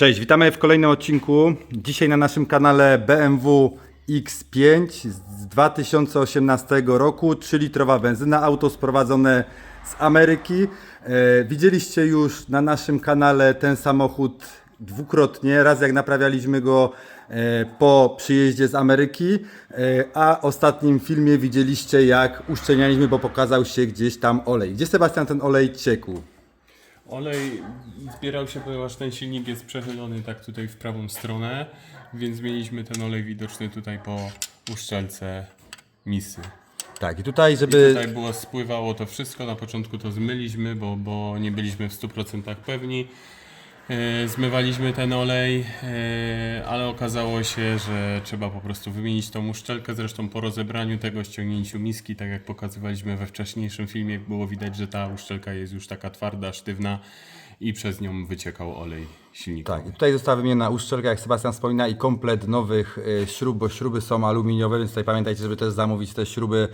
Cześć, witamy w kolejnym odcinku. Dzisiaj na naszym kanale BMW X5 z 2018 roku, 3-litrowa benzyna, auto sprowadzone z Ameryki. E, widzieliście już na naszym kanale ten samochód dwukrotnie, raz jak naprawialiśmy go e, po przyjeździe z Ameryki, e, a ostatnim filmie widzieliście jak uszczelnialiśmy, bo pokazał się gdzieś tam olej. Gdzie Sebastian ten olej ciekł? Olej zbierał się, ponieważ ten silnik jest przechylony tak tutaj w prawą stronę, więc mieliśmy ten olej widoczny tutaj po uszczelce misy. Tak, i tutaj, żeby... Tutaj było, spływało to wszystko, na początku to zmyliśmy, bo, bo nie byliśmy w 100% pewni. E, Zmywaliśmy ten olej, e, ale okazało się, że trzeba po prostu wymienić tą uszczelkę. Zresztą po rozebraniu tego, ściągnięciu miski, tak jak pokazywaliśmy we wcześniejszym filmie, było widać, że ta uszczelka jest już taka twarda, sztywna i przez nią wyciekał olej silnikowy. Tak, tutaj została wymieniona uszczelka, jak Sebastian wspomina, i komplet nowych e, śrub, bo śruby są aluminiowe, więc tutaj pamiętajcie, żeby też zamówić te śruby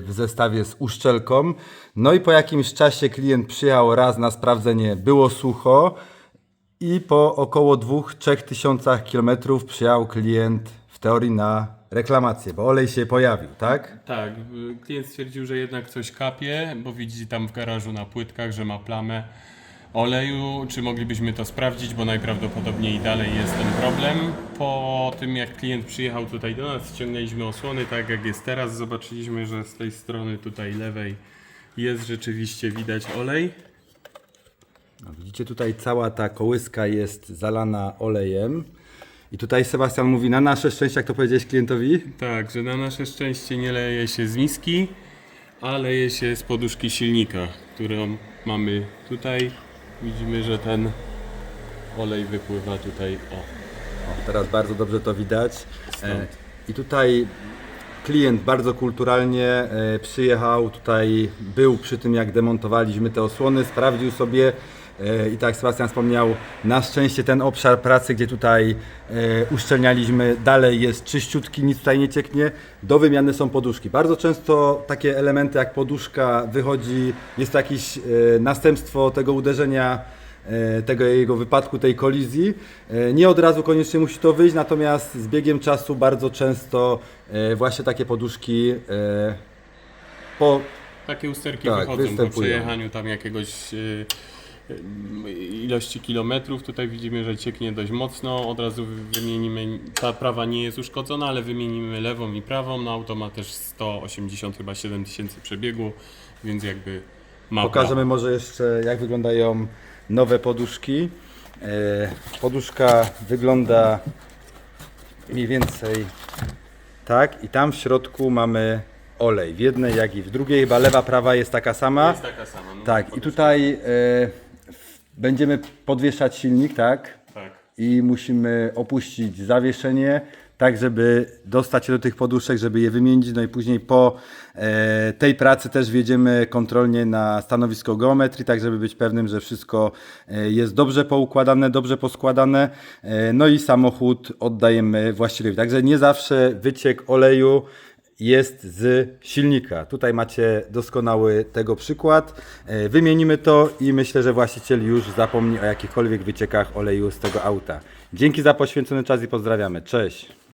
w zestawie z uszczelką. No i po jakimś czasie klient przyjechał raz na sprawdzenie, było sucho i po około 2-3 tysiącach kilometrów przyjechał klient w teorii na reklamację, bo olej się pojawił, tak? Tak, klient stwierdził, że jednak coś kapie, bo widzi tam w garażu na płytkach, że ma plamę oleju. Czy moglibyśmy to sprawdzić, bo najprawdopodobniej dalej jest ten problem. Po tym jak klient przyjechał tutaj do nas, ściągnęliśmy osłony, tak jak jest teraz. Zobaczyliśmy, że z tej strony tutaj lewej jest rzeczywiście widać olej. No, widzicie, tutaj cała ta kołyska jest zalana olejem. I tutaj Sebastian mówi, na nasze szczęście, jak to powiedziałeś klientowi, Tak, że na nasze szczęście nie leje się z miski, a leje się z poduszki silnika, którą mamy tutaj. Widzimy, że ten olej wypływa tutaj. O, O, teraz bardzo dobrze to widać. E, I tutaj klient bardzo kulturalnie e, przyjechał, tutaj był przy tym jak demontowaliśmy te osłony, sprawdził sobie e, i tak Sebastian wspomniał, na szczęście ten obszar pracy, gdzie tutaj e, uszczelnialiśmy, dalej jest czyściutki, nic tutaj nie cieknie. Do wymiany są poduszki. Bardzo często takie elementy jak poduszka wychodzi, jest to jakieś następstwo tego uderzenia tego jego wypadku, tej kolizji. E, Nie od razu koniecznie musi to wyjść, natomiast z biegiem czasu bardzo często e, właśnie takie poduszki e, po takie usterki Tak, wychodzą po występują. przejechaniu tam jakiegoś ilości kilometrów. Tutaj widzimy, że cieknie dość mocno. Od razu wymienimy, ta prawa nie jest uszkodzona, ale wymienimy lewą i prawą. No auto ma też 180 chyba 7 tysięcy przebiegu, więc jakby ma Pokażemy może jeszcze jak wyglądają nowe poduszki. E, Poduszka wygląda mniej więcej tak i tam w środku mamy olej w jednej jak i w drugiej, chyba lewa, prawa jest taka sama. Jest taka sama. No, Tak i tutaj w- będziemy podwieszać silnik, tak? Tak. i musimy opuścić zawieszenie, tak żeby dostać się do tych poduszek, żeby je wymienić. No i później po e, tej pracy też wjedziemy kontrolnie na stanowisko geometrii, tak żeby być pewnym, że wszystko e, jest dobrze poukładane, dobrze poskładane. E, no i samochód oddajemy właściwie. Także nie zawsze wyciek oleju jest z silnika. Tutaj macie doskonały tego przykład. Wymienimy to i myślę, że właściciel już zapomni o jakichkolwiek wyciekach oleju z tego auta. Dzięki za poświęcony czas i pozdrawiamy. Cześć!